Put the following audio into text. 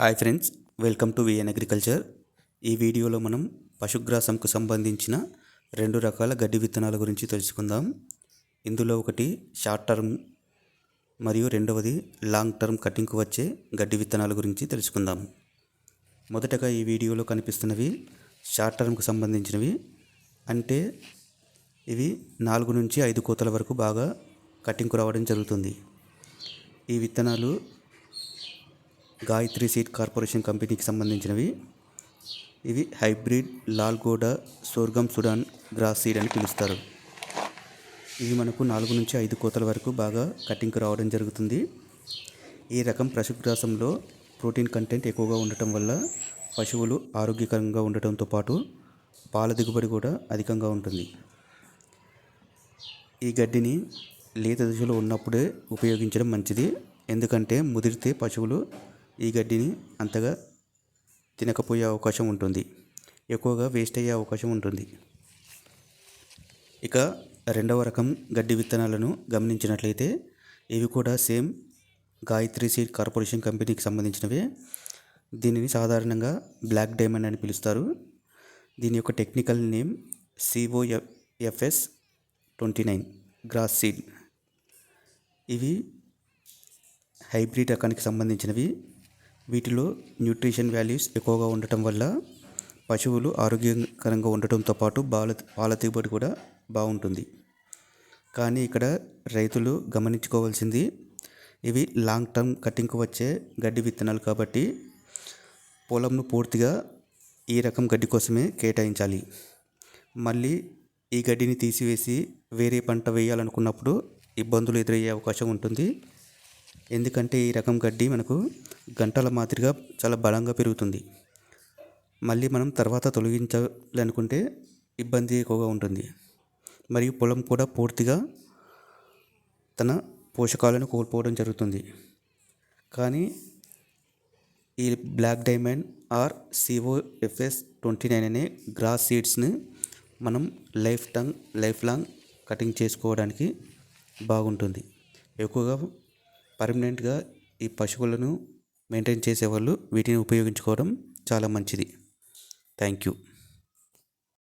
Hi friends welcome to VN agriculture. ఈ వీడియోలో మనం పశుగ్రాసంకు సంబంధించిన రెండు రకాల గడ్డి విత్తనాల గురించి తెలుసుకుందాం. ఇందులో ఒకటి షార్ట్ టర్మ్ మరియు రెండవది లాంగ్ టర్మ్ కటింగ్కు వచ్చే గడ్డి విత్తనాల గురించి తెలుసుకుందాం. మొదటగా ఈ వీడియోలో కనిపిస్తున్నవి షార్ట్ టర్మ్కు సంబంధించినవి. అంటే ఇవి నాలుగు నుంచి ఐదు కోతల వరకు బాగా కటింగ్కు రావడం జరుగుతుంది. ఈ విత్తనాలు గాయత్రి సీడ్ కార్పొరేషన్ కంపెనీకి సంబంధించినవి. ఇవి హైబ్రిడ్ లాల్గోడ సోర్గం సుడాన్ గ్రాస్ సీడ్ అని పిలుస్తారు. ఇవి మనకు నాలుగు నుంచి ఐదు కోతల వరకు బాగా కటింగ్కి రావడం జరుగుతుంది. ఈ రకం పశుగ్రాసంలో ప్రోటీన్ కంటెంట్ ఎక్కువగా ఉండటం వల్ల పశువులు ఆరోగ్యకరంగా ఉండటంతో పాటు పాల దిగుబడి కూడా అధికంగా ఉంటుంది. ఈ గడ్డిని లేత దశలో ఉన్నప్పుడే ఉపయోగించడం మంచిది. ఎందుకంటే ముదిరితే పశువులు ఈ గడ్డిని అంతగా తినకపోయే అవకాశం ఉంటుంది. ఎక్కువగా వేస్ట్ అయ్యే అవకాశం ఉంటుంది. ఇక రెండవ రకం గడ్డి విత్తనాలను గమనించినట్లయితే ఇవి కూడా సేమ్ గాయత్రి సీడ్ కార్పొరేషన్ కంపెనీకి సంబంధించినవే. దీనిని సాధారణంగా బ్లాక్ డైమండ్ అని పిలుస్తారు. దీని యొక్క technical name COFS twenty nine grass seed. ఇవి హైబ్రిడ్ రకానికి సంబంధించినవి. వీటిలో న్యూట్రిషన్ వాల్యూస్ ఎక్కువగా ఉండటం వల్ల పశువులు ఆరోగ్యకరంగా ఉండటంతో పాటు బాల పాల దిగుబడి కూడా బాగుంటుంది. కానీ ఇక్కడ రైతులు గమనించుకోవాల్సింది ఇవి లాంగ్ టర్మ్ కటింగ్కు వచ్చే గడ్డి విత్తనాలు కాబట్టి పొలంను పూర్తిగా ఈ రకం గడ్డి కోసమే కేటాయించాలి. మళ్ళీ ఈ గడ్డిని తీసివేసి వేరే పంట వేయాలనుకున్నప్పుడు ఇబ్బందులు ఎదురయ్యే అవకాశం ఉంటుంది. ఎందుకంటే ఈ రకం గడ్డి మనకు గంటల మాదిరిగా చాలా బలంగా పెరుగుతుంది. మళ్ళీ మనం తర్వాత తొలగించాలనుకుంటే ఇబ్బంది ఎక్కువగా ఉంటుంది. మరియు పొలం కూడా పూర్తిగా తన పోషకాలను కోల్పోవడం జరుగుతుంది. కానీ ఈ black diamond or COFS twenty nine అనే గ్రాస్ సీడ్స్ని మనం life tongue life long cutting చేసుకోవడానికి బాగుంటుంది. ఎక్కువగా పర్మనెంట్గా ఈ పశువులను మెయింటైన్ చేసేవాళ్ళు వీటిని ఉపయోగించుకోవడం చాలా మంచిది. Thank you